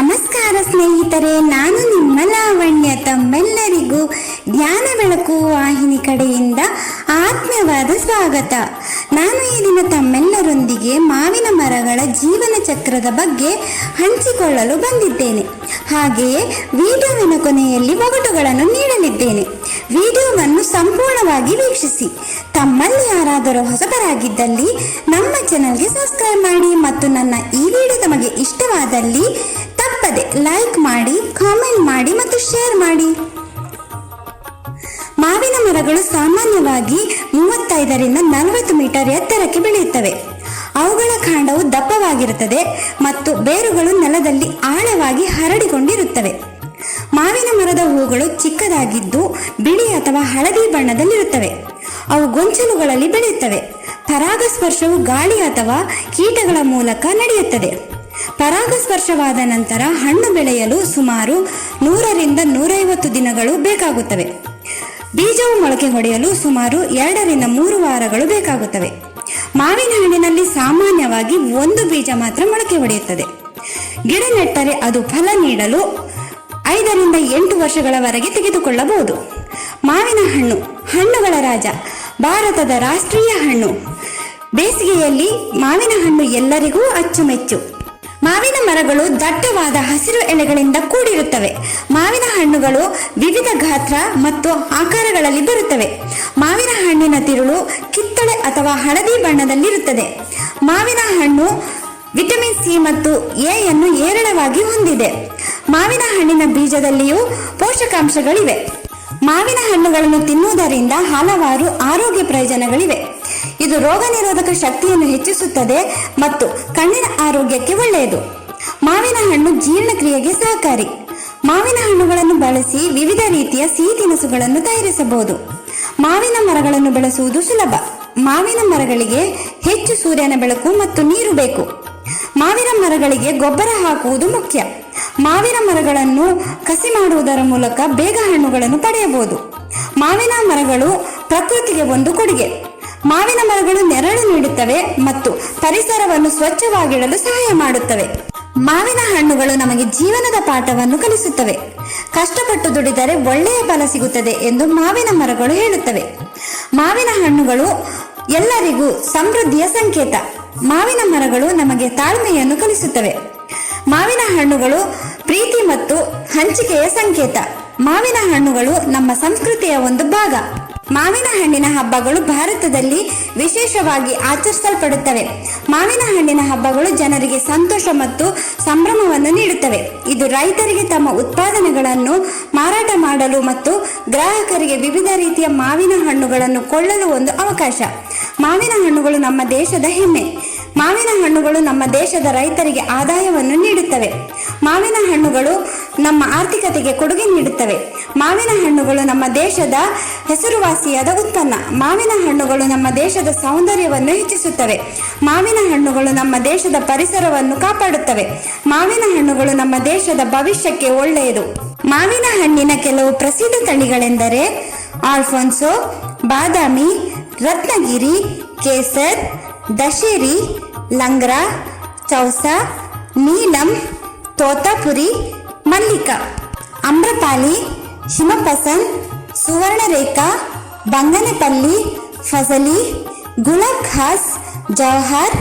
ನಮಸ್ಕಾರ ಸ್ನೇಹಿತರೆ, ನಾನು ನಿಮ್ಮ ಲಾವಣ್ಯ. ತಮ್ಮೆಲ್ಲರಿಗೂ ಜ್ಞಾನ ಬೆಳಕು ವಾಹಿನಿ ಕಡೆಯಿಂದ ಆತ್ಮೀಯವಾದ ಸ್ವಾಗತ. ನಾನು ಈ ದಿನ ತಮ್ಮೆಲ್ಲರೊಂದಿಗೆ ಮಾವಿನ ಮರಗಳ ಜೀವನ ಚಕ್ರದ ಬಗ್ಗೆ ಹಂಚಿಕೊಳ್ಳಲು ಬಂದಿದ್ದೇನೆ. ಹಾಗೆಯೇ ವಿಡಿಯೋವಿನ ಕೊನೆಯಲ್ಲಿ ಒಗಟುಗಳನ್ನು ನೀಡಲಿದ್ದೇನೆ. ವಿಡಿಯೋವನ್ನು ಸಂಪೂರ್ಣವಾಗಿ ವೀಕ್ಷಿಸಿ. ತಮ್ಮಲ್ಲಿ ಯಾರಾದರೂ ಹೊಸಬರಾಗಿದ್ದಲ್ಲಿ ನಮ್ಮ ಚಾನಲ್ಗೆ ಸಬ್ಸ್ಕ್ರೈಬ್ ಮಾಡಿ ಮತ್ತು ನನ್ನ ಈ ವಿಡಿಯೋ ತಮಗೆ ಇಷ್ಟವಾದಲ್ಲಿ ತಪ್ಪದೆ ಲೈಕ್ ಮಾಡಿ ಕಾಮೆಂಟ್ ಮಾಡಿ ಮತ್ತು ಶೇರ್ ಮಾಡಿ. ಮಾವಿನ ಮರಗಳು ಸಾಮಾನ್ಯವಾಗಿ ಮೂವತ್ತೈದರಿಂದ ನಲವತ್ತು ಮೀಟರ್ ಎತ್ತರಕ್ಕೆ ಬೆಳೆಯುತ್ತವೆ. ಅವುಗಳ ಕಾಂಡವು ದಪ್ಪವಾಗಿರುತ್ತದೆ ಮತ್ತು ಬೇರುಗಳು ನೆಲದಲ್ಲಿ ಆಳವಾಗಿ ಹರಡಿಕೊಂಡಿರುತ್ತವೆ. ಮಾವಿನ ಮರದ ಹೂಗಳು ಚಿಕ್ಕದಾಗಿದ್ದು ಬಿಳಿ ಅಥವಾ ಹಳದಿ ಬಣ್ಣದಲ್ಲಿರುತ್ತವೆ. ಅವು ಗೊಂಚಲುಗಳಲ್ಲಿ ಬೆಳೆಯುತ್ತವೆ. ಪರಾಗಸ್ಪರ್ಶವು ಗಾಳಿ ಅಥವಾ ಕೀಟಗಳ ಮೂಲಕ ನಡೆಯುತ್ತದೆ. ಪರಾಗಸ್ಪರ್ಶವಾದ ನಂತರ ಹಣ್ಣು ಬೆಳೆಯಲು ಸುಮಾರು ನೂರರಿಂದ ನೂರೈವತ್ತು ದಿನಗಳು ಬೇಕಾಗುತ್ತವೆ. ಬೀಜವು ಮೊಳಕೆ ಹೊಡೆಯಲು ಸುಮಾರು ಎರಡರಿಂದ ಮೂರು ವಾರಗಳು ಬೇಕಾಗುತ್ತವೆ. ಮಾವಿನ ಹಣ್ಣಿನಲ್ಲಿ ಸಾಮಾನ್ಯವಾಗಿ ಒಂದು ಬೀಜ ಮಾತ್ರ ಮೊಳಕೆ ಹೊಡೆಯುತ್ತದೆ. ಗಿಡ ನೆಟ್ಟರೆ ಅದು ಫಲ ನೀಡಲು ಐದರಿಂದ ಎಂಟು ವರ್ಷಗಳವರೆಗೆ ತೆಗೆದುಕೊಳ್ಳಬಹುದು. ಮಾವಿನ ಹಣ್ಣು, ಹಣ್ಣುಗಳ ರಾಜ, ಭಾರತದ ರಾಷ್ಟ್ರೀಯ ಹಣ್ಣು. ಬೇಸಿಗೆಯಲ್ಲಿ ಮಾವಿನ ಹಣ್ಣು ಎಲ್ಲರಿಗೂ ಅಚ್ಚುಮೆಚ್ಚು. ಮಾವಿನ ಮರಗಳು ದಟ್ಟವಾದ ಹಸಿರು ಎಲೆಗಳಿಂದ ಕೂಡಿರುತ್ತವೆ. ಮಾವಿನ ಹಣ್ಣುಗಳು ವಿವಿಧ ಗಾತ್ರ ಮತ್ತು ಆಕಾರಗಳಲ್ಲಿ ಬರುತ್ತವೆ. ಮಾವಿನ ಹಣ್ಣಿನ ತಿರುಳು ಕಿತ್ತಳೆ ಅಥವಾ ಹಳದಿ ಬಣ್ಣದಲ್ಲಿರುತ್ತದೆ. ಮಾವಿನ ಹಣ್ಣು ವಿಟಮಿನ್ ಸಿ ಮತ್ತು ಎ ಹೇರಳವಾಗಿ ಹೊಂದಿದೆ. ಮಾವಿನ ಹಣ್ಣಿನ ಬೀಜದಲ್ಲಿಯೂ ಪೋಷಕಾಂಶಗಳಿವೆ. ಮಾವಿನ ಹಣ್ಣುಗಳನ್ನು ತಿನ್ನುವುದರಿಂದ ಹಲವಾರು ಆರೋಗ್ಯ ಪ್ರಯೋಜನಗಳಿವೆ. ಇದು ರೋಗ ನಿರೋಧಕ ಶಕ್ತಿಯನ್ನು ಹೆಚ್ಚಿಸುತ್ತದೆ ಮತ್ತು ಕಣ್ಣಿನ ಆರೋಗ್ಯಕ್ಕೆ ಒಳ್ಳೆಯದು. ಮಾವಿನ ಹಣ್ಣು ಜೀರ್ಣಕ್ರಿಯೆಗೆ ಸಹಕಾರಿ. ಮಾವಿನ ಹಣ್ಣುಗಳನ್ನು ಬಳಸಿ ವಿವಿಧ ರೀತಿಯ ಸಿಹಿ ತಿನಿಸುಗಳನ್ನು ತಯಾರಿಸಬಹುದು. ಮಾವಿನ ಮರಗಳನ್ನು ಬೆಳೆಸುವುದು ಸುಲಭ. ಮಾವಿನ ಮರಗಳಿಗೆ ಹೆಚ್ಚು ಸೂರ್ಯನ ಬೆಳಕು ಮತ್ತು ನೀರು ಬೇಕು. ಮಾವಿನ ಮರಗಳಿಗೆ ಗೊಬ್ಬರ ಹಾಕುವುದು ಮುಖ್ಯ. ಮಾವಿನ ಮರಗಳನ್ನು ಕಸಿ ಮಾಡುವುದರ ಮೂಲಕ ಬೇಗ ಹಣ್ಣುಗಳನ್ನು ಪಡೆಯಬಹುದು. ಮಾವಿನ ಮರಗಳು ಪ್ರಕೃತಿಗೆ ಒಂದು ಕೊಡುಗೆ. ಮಾವಿನ ಮರಗಳು ನೆರಳು ನೀಡುತ್ತವೆ ಮತ್ತು ಪರಿಸರವನ್ನು ಸ್ವಚ್ಛವಾಗಿಡಲು ಸಹಾಯ ಮಾಡುತ್ತವೆ. ಮಾವಿನ ಹಣ್ಣುಗಳು ನಮಗೆ ಜೀವನದ ಪಾಠವನ್ನು ಕಲಿಸುತ್ತವೆ. ಕಷ್ಟಪಟ್ಟು ದುಡಿದರೆ ಒಳ್ಳೆಯ ಫಲ ಸಿಗುತ್ತದೆ ಎಂದು ಮಾವಿನ ಮರಗಳು ಹೇಳುತ್ತವೆ. ಮಾವಿನ ಹಣ್ಣುಗಳು ಎಲ್ಲರಿಗೂ ಸಮೃದ್ಧಿಯ ಸಂಕೇತ. ಮಾವಿನ ಮರಗಳು ನಮಗೆ ತಾಳ್ಮೆಯನ್ನು ಕಲಿಸುತ್ತವೆ. ಮಾವಿನ ಹಣ್ಣುಗಳು ಪ್ರೀತಿ ಮತ್ತು ಹಂಚಿಕೆಯ ಸಂಕೇತ. ಮಾವಿನ ಹಣ್ಣುಗಳು ನಮ್ಮ ಸಂಸ್ಕೃತಿಯ ಒಂದು ಭಾಗ. ಮಾವಿನ ಹಣ್ಣಿನ ಹಬ್ಬಗಳು ಭಾರತದಲ್ಲಿ ವಿಶೇಷವಾಗಿ ಆಚರಿಸಲ್ಪಡುತ್ತವೆ. ಮಾವಿನ ಹಣ್ಣಿನ ಹಬ್ಬಗಳು ಜನರಿಗೆ ಸಂತೋಷ ಮತ್ತು ಸಂಭ್ರಮವನ್ನು ನೀಡುತ್ತವೆ. ಇದು ರೈತರಿಗೆ ತಮ್ಮ ಉತ್ಪಾದನೆಗಳನ್ನು ಮಾರಾಟ ಮಾಡಲು ಮತ್ತು ಗ್ರಾಹಕರಿಗೆ ವಿವಿಧ ರೀತಿಯ ಮಾವಿನ ಹಣ್ಣುಗಳನ್ನು ಕೊಳ್ಳಲು ಒಂದು ಅವಕಾಶ. ಮಾವಿನ ಹಣ್ಣುಗಳು ನಮ್ಮ ದೇಶದ ಹೆಮ್ಮೆ. ಮಾವಿನ ಹಣ್ಣುಗಳು ನಮ್ಮ ದೇಶದ ರೈತರಿಗೆ ಆದಾಯವನ್ನು ನೀಡುತ್ತವೆ. ಮಾವಿನ ಹಣ್ಣುಗಳು ನಮ್ಮ ಆರ್ಥಿಕತೆಗೆ ಕೊಡುಗೆ ನೀಡುತ್ತವೆ. ಮಾವಿನ ಹಣ್ಣುಗಳು ನಮ್ಮ ದೇಶದ ಹೆಸರುವಾಸಿಯಾದ ಉತ್ಪನ್ನ. ಮಾವಿನ ಹಣ್ಣುಗಳು ನಮ್ಮ ದೇಶದ ಸೌಂದರ್ಯವನ್ನು ಹೆಚ್ಚಿಸುತ್ತವೆ. ಮಾವಿನ ಹಣ್ಣುಗಳು ನಮ್ಮ ದೇಶದ ಪರಿಸರವನ್ನು ಕಾಪಾಡುತ್ತವೆ. ಮಾವಿನ ಹಣ್ಣುಗಳು ನಮ್ಮ ದೇಶದ ಭವಿಷ್ಯಕ್ಕೆ ಒಳ್ಳೆಯದು. ಮಾವಿನ ಹಣ್ಣಿನ ಕೆಲವು ಪ್ರಸಿದ್ಧ ತಳಿಗಳೆಂದರೆ ಆಲ್ಫೋನ್ಸೋ, ಬಾದಾಮಿ, ರತ್ನಗಿರಿ, ಕೇಸರ್, ದಶೇರಿ, ಲಂಗ್ರಾ, ಚೌಸ, ನೀಲಂ, ತೋತಾಪುರಿ ಮಲ್ಲಿಕ, ಅಮ್ರಪಾಲಿ ಹಿಮಪಸನ್ ಸುವರ್ಣರೇಖಾ, ಬಂಗನಪಲ್ಲಿ, ಫಸಲಿ, ಗುಲಾಬ್ ಖಾಸ್ ಜವಹರ್,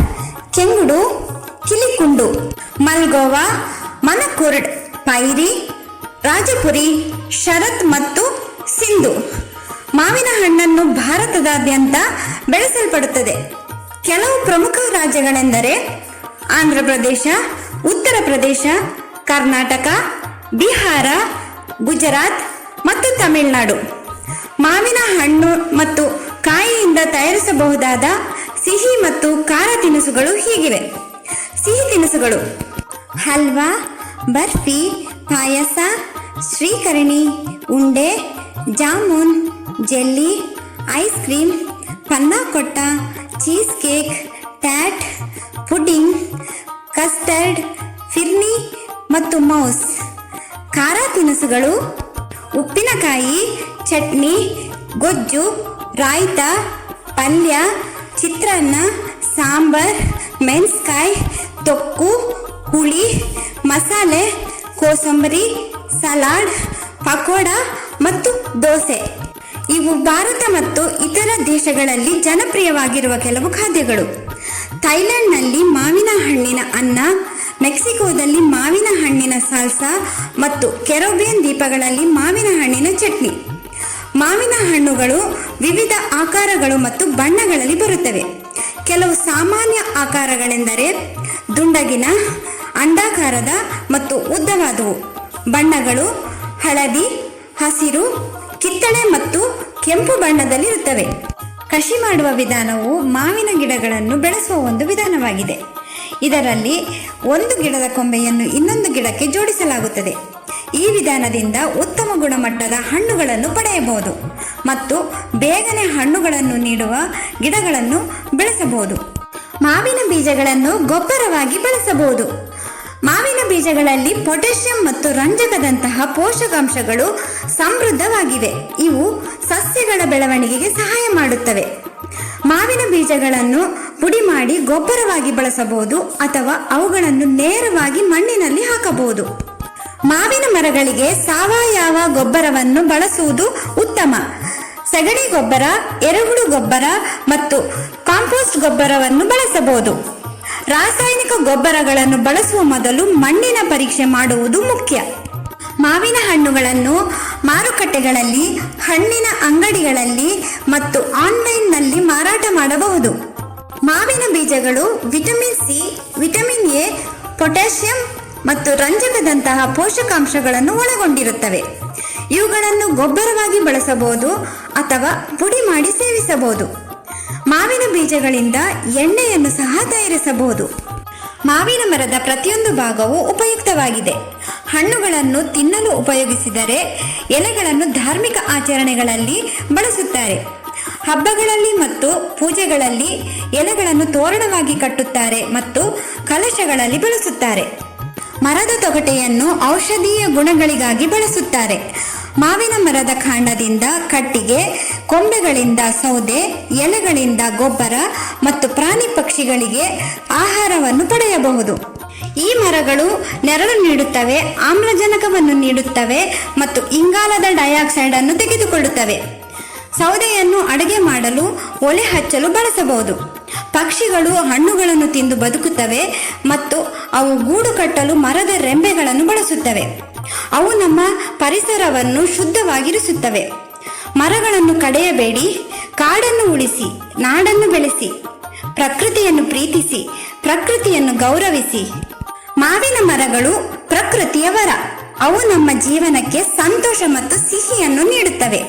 ಕೆಂಗುಡು, ಕಿಲಿಕುಂಡು, ಮಲ್ಗೋವಾ, ಮನಕುರ್ಡ್, ಪೈರಿ, ರಾಜಪುರಿ, ಶರತ್ ಮತ್ತು ಸಿಂಧು. ಮಾವಿನ ಹಣ್ಣನ್ನು ಭಾರತದಾದ್ಯಂತ ಬೆಳೆಸಲ್ಪಡುತ್ತದೆ. ಕೆಲವು ಪ್ರಮುಖ ರಾಜ್ಯಗಳೆಂದರೆ ಆಂಧ್ರ ಪ್ರದೇಶ, ಉತ್ತರ ಪ್ರದೇಶ ಕರ್ನಾಟಕ, ಬಿಹಾರ, ಗುಜರಾತ್ ಮತ್ತು ತಮಿಳುನಾಡು. ಮಾವಿನ ಹಣ್ಣು ಮತ್ತು ಕಾಯಿಯಿಂದ ತಯಾರಿಸಬಹುದಾದ ಸಿಹಿ ಮತ್ತು ಖಾರ ತಿನಿಸುಗಳು ಹೀಗಿವೆ. ಸಿಹಿ ತಿನಿಸುಗಳು ಹಲ್ವಾ, ಬರ್ಫಿ, ಪಾಯಸ, ಶ್ರೀಕರಣಿ, ಉಂಡೆ, jamun, jelly, ice cream panna cotta cheese cake, that, pudding, custard, phirni ಮತ್ತು ಮೌಸ್. ಖಾರ ತಿನಿಸುಗಳು, ಉಪ್ಪಿನಕಾಯಿ, ಚಟ್ನಿ, ಗೊಜ್ಜು, ರಾಯ್ತ, ಪಲ್ಯ, ಚಿತ್ರಾನ್ನ, ಸಾಂಬಾರ್, ಮೆಣಸ್ಕಾಯಿ, ತೊಕ್ಕು, ಹುಳಿ, ಮಸಾಲೆ, ಕೋಸಂಬರಿ, ಸಲಾಡ್, ಪಕೋಡ ಮತ್ತು ದೋಸೆ. ಇವು ಭಾರತ ಮತ್ತು ಇತರ ದೇಶಗಳಲ್ಲಿ ಜನಪ್ರಿಯವಾಗಿರುವ ಕೆಲವು ಖಾದ್ಯಗಳು. ಥೈಲ್ಯಾಂಡ್ನಲ್ಲಿ ಮಾವಿನ ಹಣ್ಣಿನ ಅನ್ನ ಮೆಕ್ಸಿಕೋದಲ್ಲಿ ಮಾವಿನ ಹಣ್ಣಿನ ಸಾಲ್ಸಾ ಮತ್ತು ಕೆರೋಬಿಯನ್ ದ್ವೀಪಗಳಲ್ಲಿ ಮಾವಿನ ಹಣ್ಣಿನ ಚಟ್ನಿ. ಮಾವಿನ ಹಣ್ಣುಗಳು ವಿವಿಧ ಆಕಾರಗಳು ಮತ್ತು ಬಣ್ಣಗಳಲ್ಲಿ ಬರುತ್ತವೆ. ಕೆಲವು ಸಾಮಾನ್ಯ ಆಕಾರಗಳೆಂದರೆ ದುಂಡಗಿನ, ಅಂಡಾಕಾರದ ಮತ್ತು ಉದ್ದವಾದವು. ಬಣ್ಣಗಳು ಹಳದಿ, ಹಸಿರು, ಕಿತ್ತಳೆ ಮತ್ತು ಕೆಂಪು ಬಣ್ಣದಲ್ಲಿರುತ್ತವೆ. ಕೃಷಿ ಮಾಡುವ ವಿಧಾನವು ಮಾವಿನ ಗಿಡಗಳನ್ನು ಬೆಳೆಸುವ ಒಂದು ವಿಧಾನವಾಗಿದೆ. ಇದರಲ್ಲಿ ಒಂದು ಗಿಡದ ಕೊಂಬೆಯನ್ನು ಇನ್ನೊಂದು ಗಿಡಕ್ಕೆ ಜೋಡಿಸಲಾಗುತ್ತದೆ. ಈ ವಿಧಾನದಿಂದ ಉತ್ತಮ ಗುಣಮಟ್ಟದ ಹಣ್ಣುಗಳನ್ನು ಪಡೆಯಬಹುದು ಮತ್ತು ಬೇಗನೆ ಹಣ್ಣುಗಳನ್ನು ನೀಡುವ ಗಿಡಗಳನ್ನು ಬೆಳೆಸಬಹುದು. ಮಾವಿನ ಬೀಜಗಳನ್ನು ಗೊಬ್ಬರವಾಗಿ ಬಳಸಬಹುದು. ಮಾವಿನ ಬೀಜಗಳಲ್ಲಿ ಪೊಟ್ಯಾಷಿಯಂ ಮತ್ತು ರಂಜಕದಂತಹ ಪೋಷಕಾಂಶಗಳು ಸಮೃದ್ಧವಾಗಿವೆ. ಇವು ಸಸ್ಯಗಳ ಬೆಳವಣಿಗೆಗೆ ಸಹಾಯ ಮಾಡುತ್ತವೆ. ಮಾವಿನ ಬೀಜಗಳನ್ನು ಪುಡಿ ಮಾಡಿ ಗೊಬ್ಬರವಾಗಿ ಬಳಸಬಹುದು ಅಥವಾ ಅವುಗಳನ್ನು ನೇರವಾಗಿ ಮಣ್ಣಿನಲ್ಲಿ ಹಾಕಬಹುದು. ಮಾವಿನ ಮರಗಳಿಗೆ ಸಾವಯವ ಗೊಬ್ಬರವನ್ನು ಬಳಸುವುದು ಉತ್ತಮ. ಸಗಣಿ ಗೊಬ್ಬರ, ಎರೆಹುಳು ಗೊಬ್ಬರ ಮತ್ತು ಕಾಂಪೋಸ್ಟ್ ಗೊಬ್ಬರವನ್ನು ಬಳಸಬಹುದು. ರಾಸಾಯನಿಕ ಗೊಬ್ಬರಗಳನ್ನು ಬಳಸುವ ಮೊದಲು ಮಣ್ಣಿನ ಪರೀಕ್ಷೆ ಮಾಡುವುದು ಮುಖ್ಯ. ಮಾವಿನ ಹಣ್ಣುಗಳನ್ನು ಮಾರುಕಟ್ಟೆಗಳಲ್ಲಿ, ಹಣ್ಣಿನ ಅಂಗಡಿಗಳಲ್ಲಿ ಮತ್ತು ಆನ್ಲೈನ್ನಲ್ಲಿ ಮಾರಾಟ ಮಾಡಬಹುದು. ಮಾವಿನ ಬೀಜಗಳು vitamin C, vitamin A, potassium ಮತ್ತು ರಂಜಕದಂತಹ ಪೋಷಕಾಂಶಗಳನ್ನು ಒಳಗೊಂಡಿರುತ್ತವೆ. ಇವುಗಳನ್ನು ಗೊಬ್ಬರವಾಗಿ ಬಳಸಬಹುದು ಅಥವಾ ಪುಡಿ ಮಾಡಿ ಸೇವಿಸಬಹುದು. ಮಾವಿನ ಬೀಜಗಳಿಂದ ಎಣ್ಣೆಯನ್ನು ಸಹ ತಯಾರಿಸಬಹುದು. ಮಾವಿನ ಮರದ ಪ್ರತಿಯೊಂದು ಭಾಗವು ಉಪಯುಕ್ತವಾಗಿದೆ. ಹಣ್ಣುಗಳನ್ನು ತಿನ್ನಲು ಉಪಯೋಗಿಸಿದರೆ ಎಲೆಗಳನ್ನು ಧಾರ್ಮಿಕ ಆಚರಣೆಗಳಲ್ಲಿ ಬಳಸುತ್ತಾರೆ. ಹಬ್ಬಗಳಲ್ಲಿ ಮತ್ತು ಪೂಜೆಗಳಲ್ಲಿ ಎಲೆಗಳನ್ನು ತೋರಣವಾಗಿ ಕಟ್ಟುತ್ತಾರೆ ಮತ್ತು ಕಲಶಗಳಲ್ಲಿ ಬಳಸುತ್ತಾರೆ. ಮರದ ತೊಗಟೆಯನ್ನು ಔಷಧೀಯ ಗುಣಗಳಿಗಾಗಿ ಬಳಸುತ್ತಾರೆ. ಮಾವಿನ ಮರದ ಕಾಂಡದಿಂದ ಕಟ್ಟಿಗೆ, ಕೊಂಬೆಗಳಿಂದ ಸೌದೆ, ಎಲೆಗಳಿಂದ ಗೊಬ್ಬರ ಮತ್ತು ಪ್ರಾಣಿ ಪಕ್ಷಿಗಳಿಗೆ ಆಹಾರವನ್ನು ಪಡೆಯಬಹುದು. ಈ ಮರಗಳು ನೆರಳು ನೀಡುತ್ತವೆ, ಆಮ್ಲಜನಕವನ್ನು ನೀಡುತ್ತವೆ ಮತ್ತು ಇಂಗಾಲದ ಡೈಆಕ್ಸೈಡ್ ಅನ್ನು ತೆಗೆದುಕೊಳ್ಳುತ್ತವೆ. ಸೌದೆಯನ್ನು ಅಡುಗೆ ಮಾಡಲು ಒಲೆ ಹಚ್ಚಲು ಬಳಸಬಹುದು. ಪಕ್ಷಿಗಳು ಹಣ್ಣುಗಳನ್ನು ತಿಂದು ಬದುಕುತ್ತವೆ ಮತ್ತು ಅವು ಗೂಡು ಕಟ್ಟಲು ಮರದ ರೆಂಬೆಗಳನ್ನು ಬಳಸುತ್ತವೆ. ಅವು ನಮ್ಮ ಪರಿಸರವನ್ನು ಶುದ್ಧವಾಗಿರಿಸುತ್ತವೆ. ಮರಗಳನ್ನು ಕಡೆಯಬೇಡಿ, ಕಾಡನ್ನು ಉಳಿಸಿ, ನಾಡನ್ನು ಬೆಳೆಸಿ, ಪ್ರಕೃತಿಯನ್ನು ಪ್ರೀತಿಸಿ, ಪ್ರಕೃತಿಯನ್ನು ಗೌರವಿಸಿ. ಮಾವಿನ ಮರಗಳು ಪ್ರಕೃತಿಯ ವರ. ಅವು ನಮ್ಮ ಜೀವನಕ್ಕೆ ಸಂತೋಷ ಮತ್ತು ಸಿಹಿಯನ್ನು ನೀಡುತ್ತವೆ.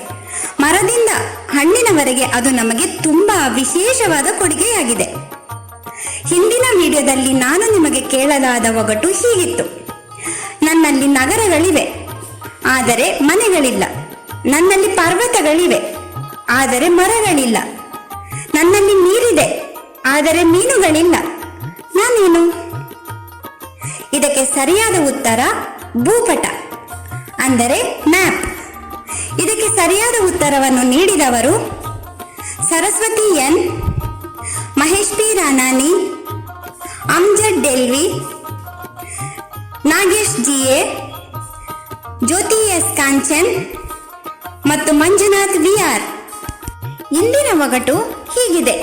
ಮರದಿಂದ ಹಣ್ಣಿನವರೆಗೆ ಅದು ನಮಗೆ ತುಂಬಾ ವಿಶೇಷವಾದ ಕೊಡುಗೆಯಾಗಿದೆ. ಹಿಂದಿನ ವಿಡಿಯೋದಲ್ಲಿ ನಾನು ನಿಮಗೆ ಕೇಳಲಾದ ಒಗಟು ಹೀಗಿತ್ತು. ನನ್ನಲ್ಲಿ ನಗರಗಳಿವೆ, ಆದರೆ ಮನೆಗಳಿಲ್ಲ. ನನ್ನಲ್ಲಿ ಪರ್ವತಗಳಿವೆ, ಆದರೆ ಮರಗಳಿಲ್ಲ. ನನ್ನಲ್ಲಿ ನೀರಿದೆ, ಆದರೆ ಮೀನುಗಳಿಲ್ಲ. ನಾನೇನು? ಇದಕ್ಕೆ ಸರಿಯಾದ ಉತ್ತರ ಭೂಪಟ, ಅಂದರೆ ಮ್ಯಾಪ್. ಇದಕ್ಕೆ ಸರಿಯಾದ ಉತ್ತರವನ್ನು ನೀಡಿದವರು Saraswathi N, Mahesh P Ranani Amjad Delvi, Nagesh G A, Jyothi S Kanchan ಮತ್ತು ಮಂಜುನಾಥ್ ವಿ ಆರ್. ಇಂದಿನ ಒಗಟು ಹೀಗಿದೆ.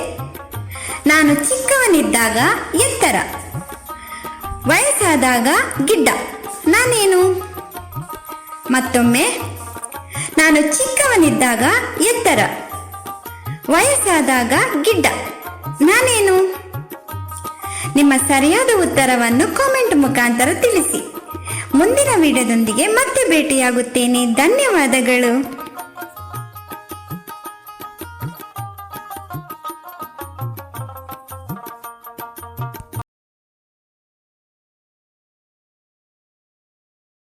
ನಾನು ಚಿಕ್ಕವನಿದ್ದಾಗ ಎತ್ತರ. ವಯಸ್ಸಾದಾಗ ಗಿಡ್ಡ. ನಾನೇನು? ಮತ್ತೊಮ್ಮೆ, ನಾನು ಚಿಕ್ಕವನಿದ್ದಾಗ ಎತ್ತರ. ವಯಸ್ಸಾದಾಗ ಗಿಡ್ಡ. ನಾನೇನು? ನಿಮ್ಮ ಸರಿಯಾದ ಉತ್ತರವನ್ನು ಕಾಮೆಂಟ್ ಮುಖಾಂತರ ತಿಳಿಸಿ. ಮುಂದಿನ ವಿಡಿಯೋದೊಂದಿಗೆ ಮತ್ತೆ ಭೇಟಿಯಾಗುತ್ತೇನೆ. ಧನ್ಯವಾದಗಳು.